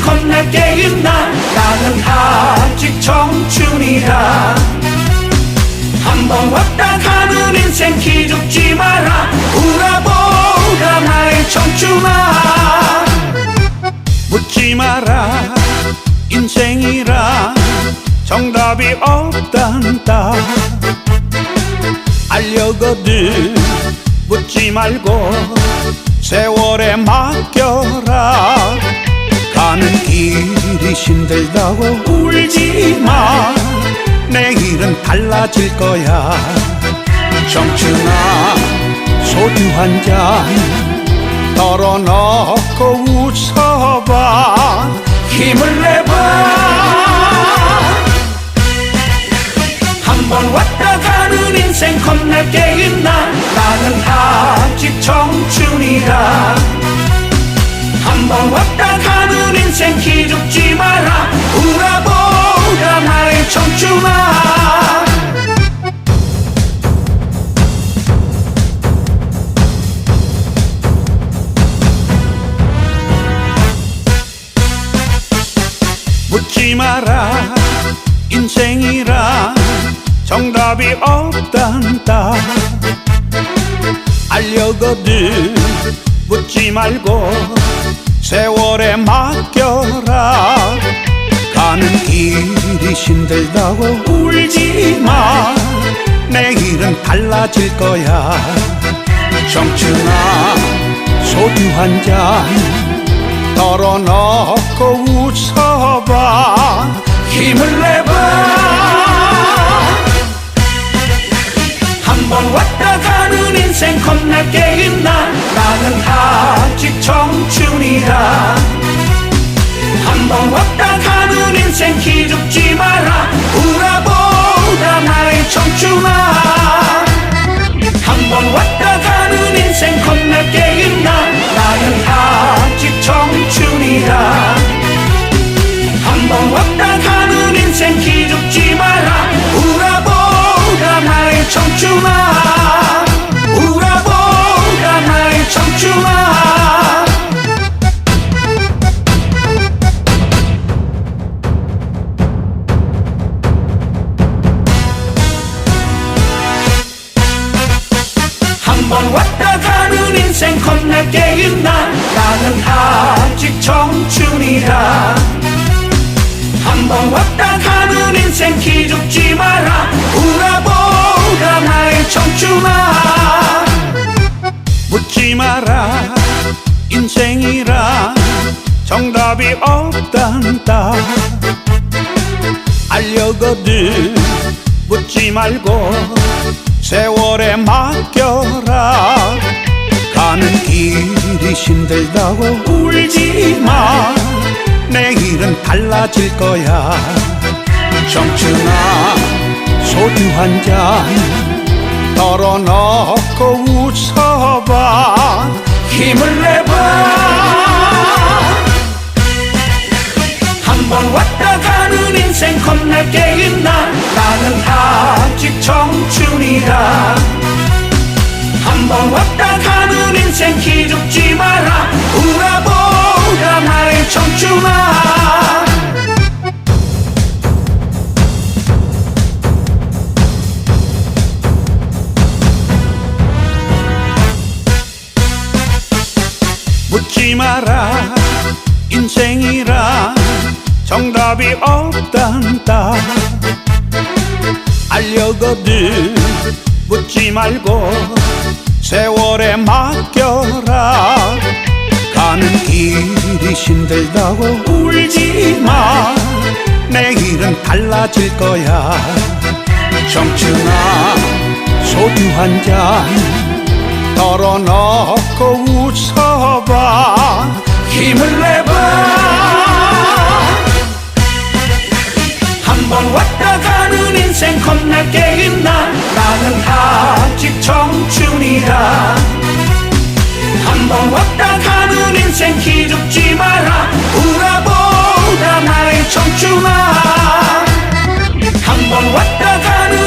겁나게 있나 나는 아직 청춘이라 한번 왔다 가는 인생 기죽지 마라. 울어보라 나의 청춘아. 묻지 마라 인생이라. 정답이 없단다. 알려거든 묻지 말고 세월에 맡겨라 힘들다고 울지 마. 내일은 달라질 거야. 청춘아 소주 한 잔 덜어놓고 웃어봐. 힘을 내봐. 한 번 왔다 가는 인생 겁나게 있나? 나는 아직 청춘이라. 한 번 왔다 가는 인생 기죽지 마 묻지 마라. 인생이라 정답이 없단다. 알려거든. 묻지 말고 세월에 맡겨라. 가는 길이 힘들다고 울지 마. 내일은 달라질 거야. 청춘아 소주 한잔 덜어놓고 웃어봐. 힘을 내봐. 한 번 왔다 가는 인생 겁나게 있나? 나는 아직 청춘이라. 한 번 왔다 가는 인생 기죽지 마라 인생 겁나게 있나 나는 아직 청춘이라. 한번 왔다 가는 인생 기죽지 마라. 울어보라 나의 청춘아. 묻지 마라 인생이라. 정답이 없단다. 알려거든 묻지 말고 세월에 맡겨라 가는 길이 힘들다고 울지 마. 내일은 달라질 거야. 청춘아 소주 한 잔 덜어놓고 웃어봐. 힘을 내봐. 한 번 왔다 가는 인생 겁나게 있나? 나는 아직 청춘이라 한번 왔다 가는 인생 기죽지 마라. 울어보라 나의 청춘아. 묻지 마라. 인생이라 정답이 없단다. 알려거든. 묻지 말고 세월에 맡겨라. 가는 길이 힘들다고 울지 마. 내일은 달라질 거야. 청춘아 소주 한 잔 덜어놓고 웃어봐. 힘을 내봐. 한 번 왔다 가는 인생 있나. 나는 아직 주니라. 한번 왔다 가는 인생 기죽지 마라. 우라보다 나의 청춘아. 한번 왔다 가는